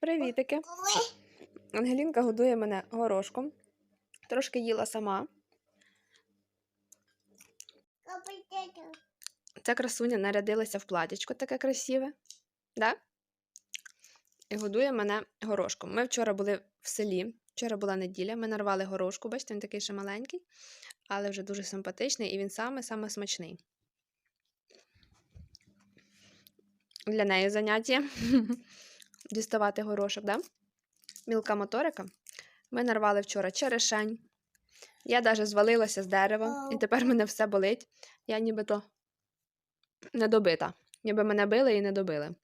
Привітики. Ангелінка годує мене горошком. Трошки їла сама. Ця красуня нарядилася в платічко таке красиве. Да? І годує мене горошком. Ми вчора були в селі. Вчора була неділя, ми нарвали горошку, бачите, він такий ще маленький, але вже дуже симпатичний і він саме-саме смачний. Для неї заняття діставати горошок, да? Мілка моторика. Ми нарвали вчора черешень. Я навіть звалилася з дерева, і тепер мене все болить. Я нібито не добита. Ніби мене били і не добили.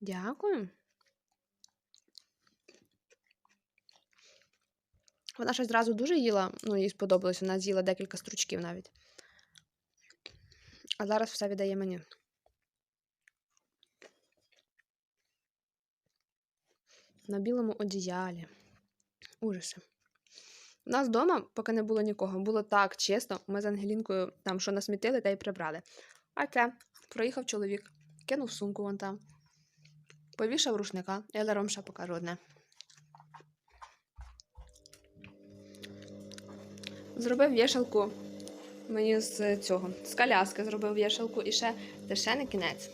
Дякую. Вона щось зразу дуже їла, ну, їй сподобалось, вона з'їла декілька стручків навіть. А зараз все віддає мені. На білому одіялі. Ужаси. У нас вдома, поки не було нікого, було так чисто. Ми з Ангелінкою там що насмітили, та й прибрали. А це проїхав чоловік, кинув сумку вон там, повішав рушника. Я ще покажу одне. Зробив вішалку мені з цього, з коляски зробив вішалку і ще це ще не кінець.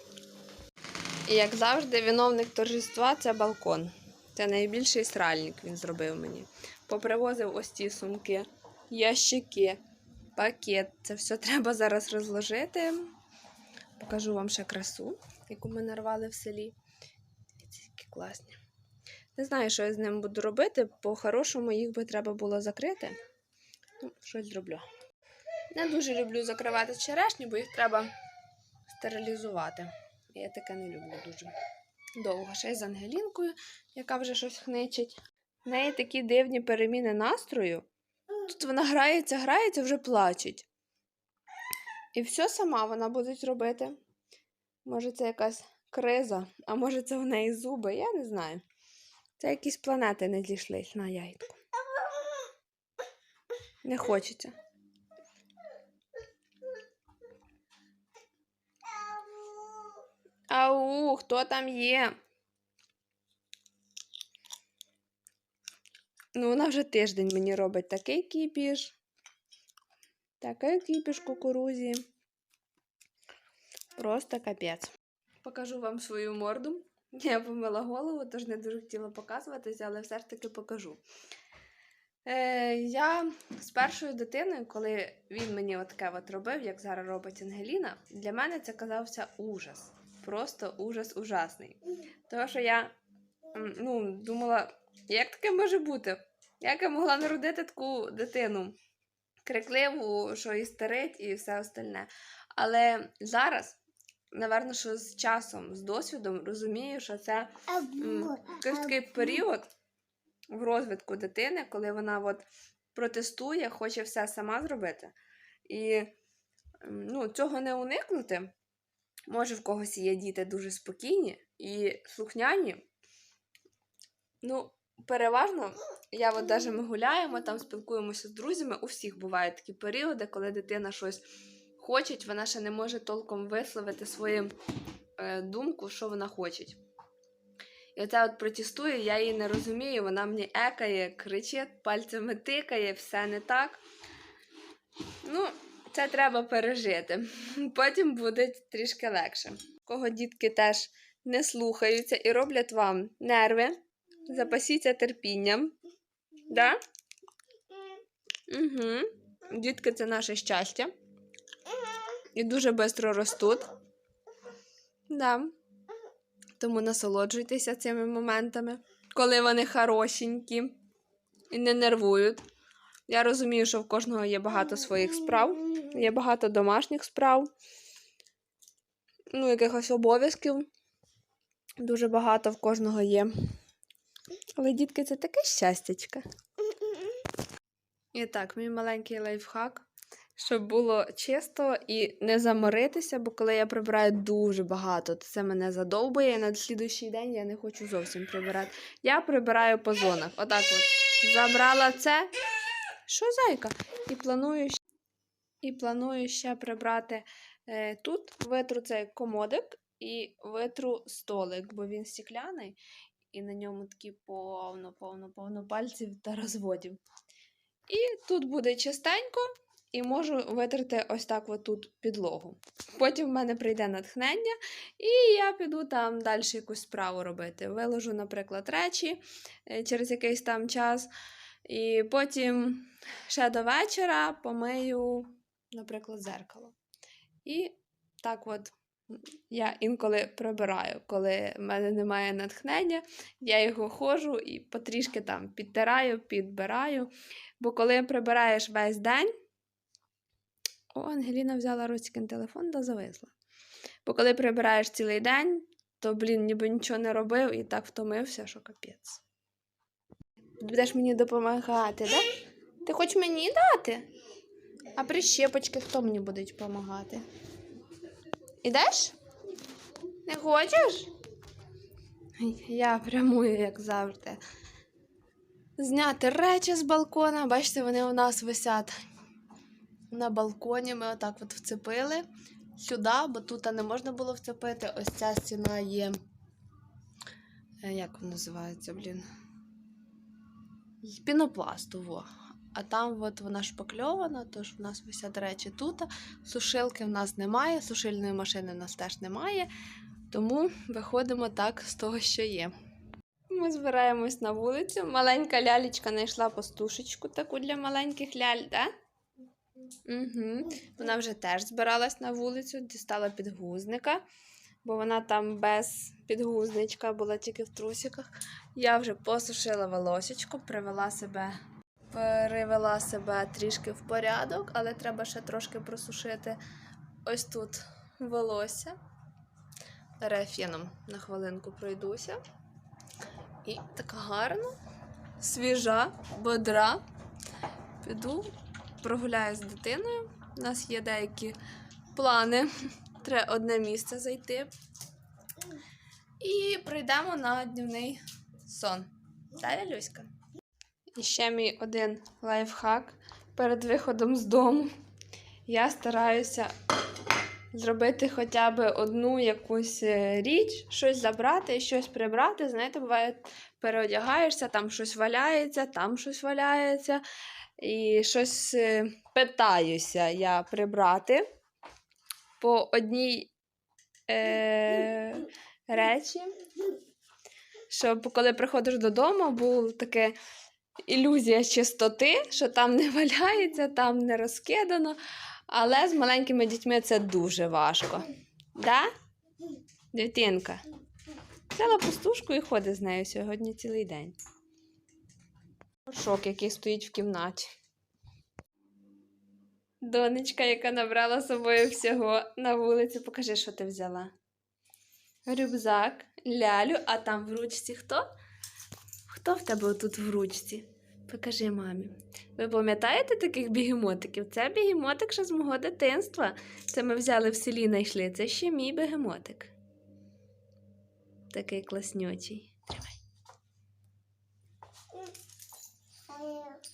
І як завжди, виновник торжества це балкон. Це найбільший сральник він зробив мені. Попривозив ось ці сумки, ящики, пакет. Це все треба зараз розложити. Покажу вам ще красу, яку ми нарвали в селі. Дивіться, які класні. Не знаю, що я з ним буду робити, по-хорошому їх би треба було закрити. Ну, щось зроблю. Не дуже люблю закривати черешні, бо їх треба стерилізувати. Я таке не люблю дуже довго. Ще й з Ангелінкою, яка вже щось хничить. В неї такі дивні переміни настрою. Тут вона грається, грається, вже плачеть. І все сама вона буде робити. Може, це якась криза, а може, це в неї зуби, я не знаю. Це якісь планети не зійшлись на яйку. Не хочеться. Ау, хто там є? Ну, вона вже тиждень мені робить такий кіпіш. Такий кіпіш кукурузі. Просто капець. Покажу вам свою морду. Я помила голову, тож не дуже хотіла показуватися, але все ж таки покажу. Е, я з першою дитиною, коли він мені отаке от робив, як зараз робить Ангеліна, для мене це казався ужас. Просто ужас ужасний. Тому що я ну, думала, як таке може бути? Як я могла народити таку дитину? Крикливу, що істерить і все остальне. Але зараз, напевно, що з часом, з досвідом розумію, що це такий період в розвитку дитини, коли вона от протестує, хоче все сама зробити. І ну, цього не уникнути. Може, в когось є діти дуже спокійні і слухняні. Ну, переважно, я от даже ми гуляємо, там спілкуємося з друзями. У всіх бувають такі періоди, коли дитина щось хоче, вона ще не може толком висловити свою е, думку, що вона хоче. І оце от протестує, я її не розумію, вона мені екає, кричить, пальцями тикає, все не так. Ну, це треба пережити. Потім буде трішки легше. Кого дітки теж не слухаються і роблять вам нерви, запасіться терпінням. Да? Угу. Дітки це наше щастя. І дуже швидко ростуть. Да. Тому насолоджуйтеся цими моментами, коли вони хорошенькі і не нервують. Я розумію, що в кожного є багато своїх справ, є багато домашніх справ, ну, якихось обов'язків. Дуже багато в кожного є. Але дітки, це таке щастячка. І так, мій маленький лайфхак, щоб було чисто і не заморитися, бо коли я прибираю дуже багато, то це мене задовбує. І на слідуючий день я не хочу зовсім прибирати. Я прибираю по зонах. Отак от. Забрала це. Що зайка? І планую, і планую ще прибрати е, тут, витру цей комодик і витру столик, бо він стікляний, і на ньому такі повно, повно, повно пальців та розводів. І тут буде чистенько, і можу витерти ось так тут підлогу. Потім в мене прийде натхнення, і я піду там далі якусь справу робити. Виложу, наприклад, речі е, через якийсь там час. І потім ще до вечора помию, наприклад, зеркало. І так от я інколи прибираю, коли в мене немає натхнення, я його ходжу і потрішки там підтираю, підбираю. Бо коли прибираєш весь день, о, Ангеліна взяла Роцькин телефон та зависла. Бо коли прибираєш цілий день, то, блін, ніби нічого не робив і так втомився, що капець. Будеш мені допомагати, да? Ти хочеш мені дати? А прищепочки хто мені буде допомагати? Ідеш? Не хочеш? Я прямую, як завжди. Зняти речі з балкона. Бачите, вони у нас висять на балконі. Ми отак от вцепили сюди, бо тут не можна було вцепити. Ось ця стіна є. е, Як вона називається, блін? Во. А там от вона шпакльована, тож в нас висять речі тут. Сушилки в нас немає, сушильної машини в нас теж немає. Тому виходимо так з того, що є. Ми збираємось на вулицю. Маленька лялечка знайшла пастушечку таку для маленьких ляль, так? Угу. Вона вже теж збиралась на вулицю, дістала підгузника, бо вона там без підгузничка була тільки в трусиках. Я вже посушила волосечко, привела себе, привела себе трішки в порядок, але треба ще трошки просушити ось тут волосся. Рефіном на хвилинку пройдуся. І така гарна, свіжа, бодра. Піду, прогуляю з дитиною. У нас є деякі плани. Треба одне місце зайти. І прийдемо на днівний сон. Далі Люська. І ще мій один лайфхак перед виходом з дому. Я стараюся зробити хоча б одну якусь е, річ, щось забрати, щось прибрати. Знаєте, буває, переодягаєшся, там щось валяється, там щось валяється. І щось е, питаюся я прибрати по одній е, речі, щоб коли приходиш додому, була така ілюзія чистоти, що там не валяється, там не розкидано. Але з маленькими дітьми це дуже важко. Да? Дитинка. Взяла пустушку і ходить з нею сьогодні цілий день. Шок, який стоїть в кімнаті. Донечка, яка набрала з собою всього на вулиці, покажи, що ти взяла. Рюкзак, лялю, а там в ручці хто? Хто в тебе тут в ручці? Покажи мамі. Ви пам'ятаєте таких бігемотиків? Це бігемотик ще з мого дитинства. Це ми взяли в селі знайшли. Це ще мій бігемотик. Такий класнючий. Тримай.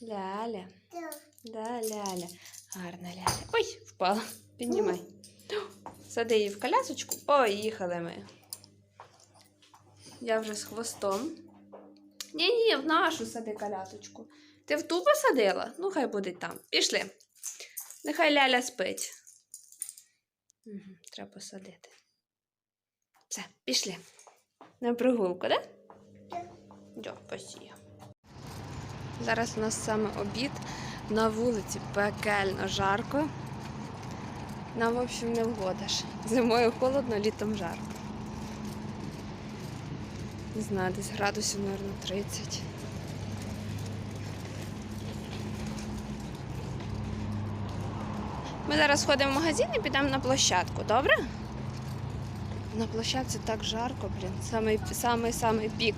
Ляля. Да, ляля. Гарна ляля. Ой, впала. Піднімай. Сади її в колясочку. Ой, їхали ми. Я вже з хвостом. Ні, ні, в нашу сади колясочку. Ти в ту посадила? Ну, хай буде там. Пішли. Нехай ляля спить. Угу, треба посадити. Все, пішли. На прогулку, да? Да, спасибо. Зараз у нас саме обід. На вулиці пекельно жарко. Нам, в общем, не вгодиш. Зимою холодно, літом жарко. Не знаю, десь градусів, мабуть, 30. Ми зараз ходимо в магазин і підемо на площадку, добре? На площадці так жарко, блін. Самий самий самий пік.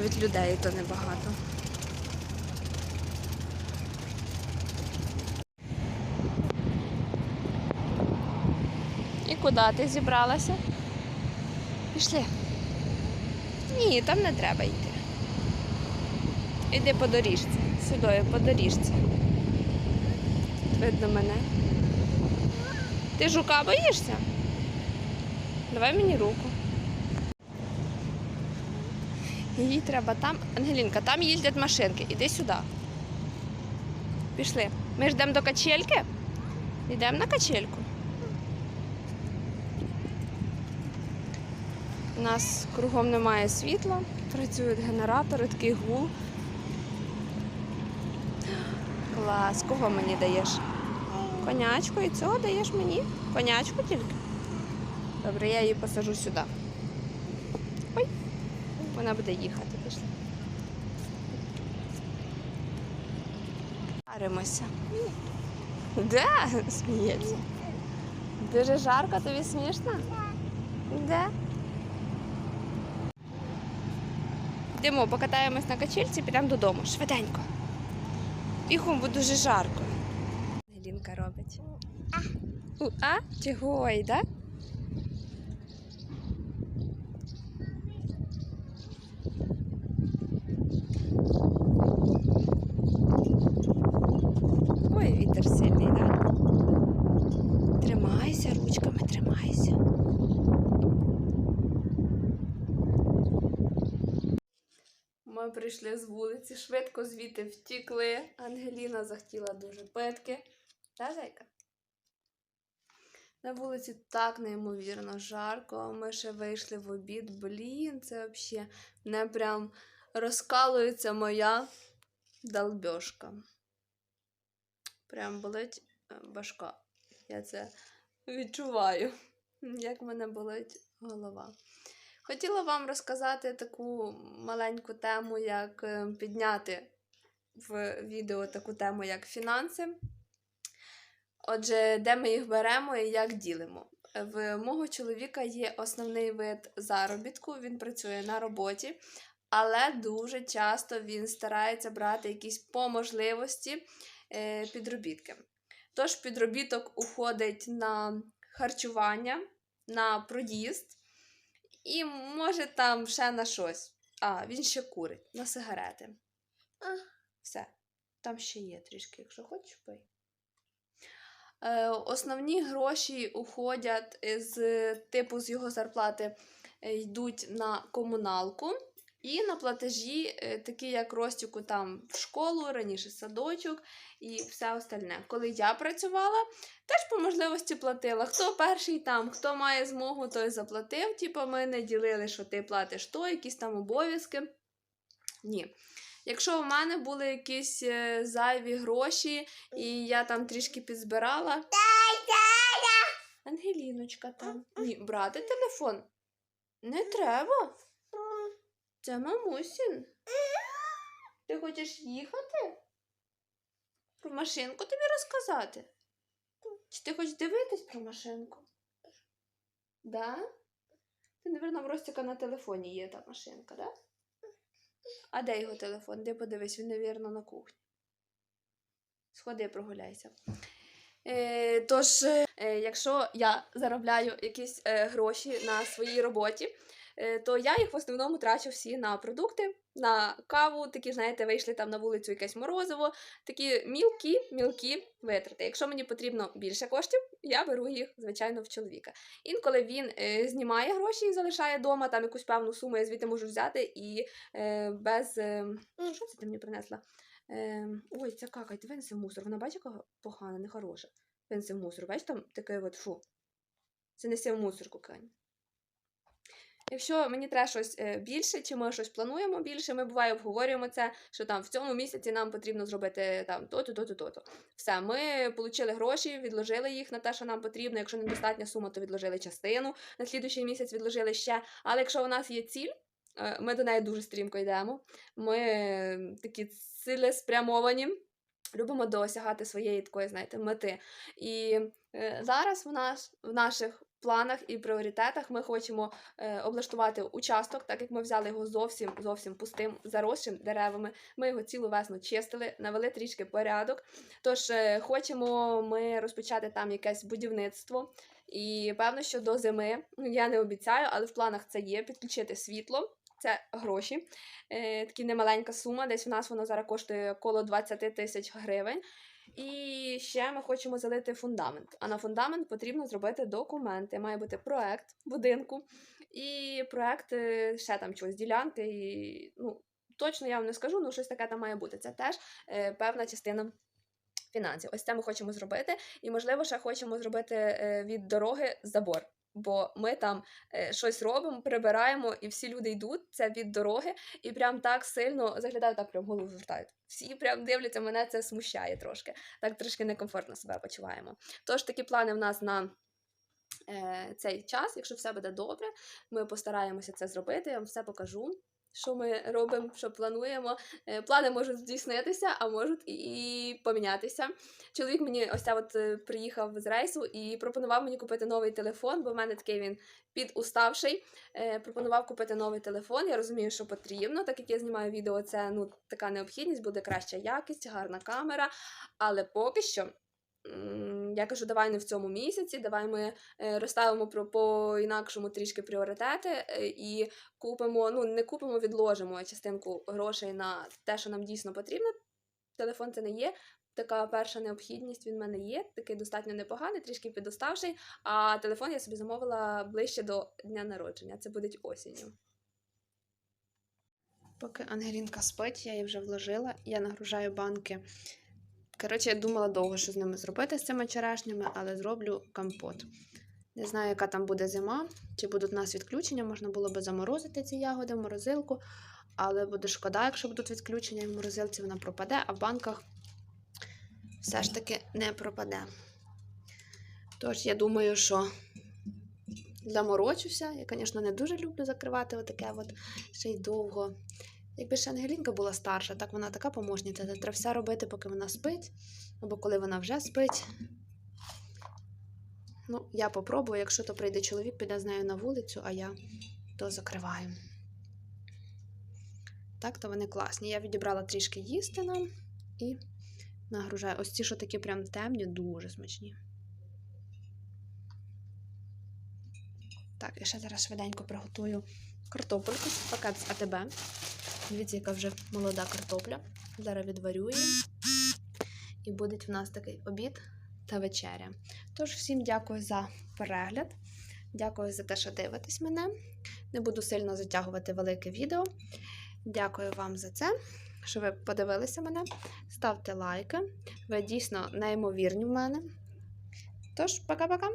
Навіть людей то небагато. І куди ти зібралася? Пішли. Ні, там не треба йти. Іди по доріжці. сюди, по доріжці. Видно мене. Ти жука боїшся? Давай мені руку. Їй треба там. Ангелінка, там їздять машинки. Іди сюди. Пішли. Ми йдемо до качельки. Йдемо на качельку. У нас кругом немає світла, працюють генератори, такий гул. Клас, кого мені даєш? Конячку і цього даєш мені? Конячку тільки? Добре, я її посажу сюди. Вона буде їхати. Пішли. Паримося. Де? Сміється. Дуже жарко, тобі смішно? Де? Йдемо, покатаємось на качельці, підемо додому. Швиденько. Бігом, бо дуже жарко. Ангелінка робить. У а чи гой, да? Прийшли з вулиці, швидко звідти втікли. Ангеліна захотіла дуже питки. Та, зайка? На вулиці так неймовірно жарко. Ми ще вийшли в обід. Блін, це взагалі не прям розкалується моя долбьошка. Прям болить е, башка. Я це відчуваю, як в мене болить голова. Хотіла вам розказати таку маленьку тему, як е, підняти в відео таку тему, як фінанси. Отже, де ми їх беремо і як ділимо. В мого чоловіка є основний вид заробітку, він працює на роботі, але дуже часто він старається брати якісь по можливості е, підробітки. Тож підробіток уходить на харчування, на проїзд. І може там ще на щось. А, він ще курить на сигарети. А. Все. Там ще є трішки, якщо хочеш, пий. Е, основні гроші уходять з типу з його зарплати, е, йдуть на комуналку і на платежі, е, такі як Ростіку там в школу, раніше садочок і все остальне. Коли я працювала, теж по можливості платила. Хто перший там, хто має змогу, той заплатив. Типу, ми не ділили, що ти платиш то, якісь там обов'язки. Ні. Якщо в мене були якісь е, зайві гроші, і я там трішки підзбирала. Ангеліночка там. Ні, брати телефон. Не треба. Це мамусін. Ти хочеш їхати? Про машинку тобі розказати? Чи ти хочеш дивитись про машинку? Да? Ти, напевно, в Ростіка на телефоні є та машинка, да? А де його телефон? Де подивись, він, напевно, на кухні. Сходи, прогуляйся. Е, тож, е, якщо я заробляю якісь е, гроші на своїй роботі, то я їх в основному трачу всі на продукти, на каву, такі, знаєте, вийшли там на вулицю якесь морозиво, такі мілкі, мілкі витрати. Якщо мені потрібно більше коштів, я беру їх, звичайно, в чоловіка. Інколи він е, знімає гроші і залишає вдома, там якусь певну суму я звідти можу взяти і е, без. Е, що це ти мені принесла? Е, ой, ця кака, ти винеси в мусор. Вона бачиш, яка погана, нехороша. Винеси в мусор. Бачиш, там таке от фу. Це неси в мусорку, Кань. Якщо мені треба щось е, більше, чи ми щось плануємо більше, ми буває обговорюємо це, що там в цьому місяці нам потрібно зробити там то-то, то-то, то-то. Все, ми отримали гроші, відложили їх на те, що нам потрібно. Якщо недостатня сума, то відложили частину. На слідуючий місяць відложили ще. Але якщо у нас є ціль, е, ми до неї дуже стрімко йдемо. Ми е, такі цілеспрямовані. Любимо досягати своєї такої, знаєте, мети. І зараз в нас в наших планах і пріоритетах ми хочемо е, облаштувати участок, так як ми взяли його зовсім зовсім пустим, заросшим деревами. Ми його цілу весну чистили, навели трішки порядок. Тож е, хочемо ми розпочати там якесь будівництво. І певно, що до зими, ну я не обіцяю, але в планах це є підключити світло. Це гроші. Е, такі немаленька сума. Десь у нас воно зараз коштує коло 20 тисяч гривень. І ще ми хочемо залити фундамент. А на фундамент потрібно зробити документи. Має бути проект будинку і проект е, ще там чогось ділянки. І, ну, точно я вам не скажу, ну щось таке там має бути. Це теж е, певна частина. Фінансів, ось це ми хочемо зробити, і можливо, ще хочемо зробити е, від дороги забор. Бо ми там е, щось робимо, прибираємо, і всі люди йдуть. Це від дороги, і прям так сильно заглядаю, так прям голову звертають. Всі прям дивляться, мене це смущає трошки. Так трошки некомфортно себе почуваємо. Тож такі плани в нас на е, цей час. Якщо все буде добре, ми постараємося це зробити. Я вам все покажу. Що ми робимо, що плануємо. Е, Плани можуть здійснитися, а можуть і- помінятися. Чоловік мені ось ця от е, приїхав з рейсу і пропонував мені купити новий телефон, бо в мене такий він підуставший. Е, пропонував купити новий телефон. Я розумію, що потрібно, так як я знімаю відео, це ну така необхідність, буде краща якість, гарна камера. Але поки що. Я кажу, давай не в цьому місяці, давай ми е, розставимо про по інакшому трішки пріоритети е, і купимо, ну не купимо, відложимо частинку грошей на те, що нам дійсно потрібно. Телефон це не є. Така перша необхідність він в мене є, такий достатньо непоганий, трішки підоставший. А телефон я собі замовила ближче до дня народження. Це буде осінню. Поки Ангелінка спить, я її вже вложила, я нагружаю банки. Коротше, я думала довго, що з ними зробити з цими черешнями, але зроблю компот. Не знаю, яка там буде зима, чи будуть у нас відключення, можна було би заморозити ці ягоди в морозилку, але буде шкода, якщо будуть відключення і в морозилці вона пропаде, а в банках все ж таки не пропаде. Тож, я думаю, що заморочуся. Я, звісно, не дуже люблю закривати отаке от ще й довго. Якби ще Ангелінка була старша, так вона така помощниця, то треба все робити, поки вона спить, або коли вона вже спить. Ну, я попробую, якщо то прийде чоловік, піде з нею на вулицю, а я то закриваю. Так, то вони класні. Я відібрала трішки їсти нам і нагружаю. Ось ці, що такі прям темні, дуже смачні. Так, і ще зараз швиденько приготую картопельку, пакет з АТБ. Дивіться, яка вже молода картопля. Зараз відварю її. І буде в нас такий обід та вечеря. Тож, всім дякую за перегляд. Дякую за те, що дивитесь мене. Не буду сильно затягувати велике відео. Дякую вам за це, що ви подивилися мене. Ставте лайки. Ви дійсно неймовірні в мене. Тож, пока-пока!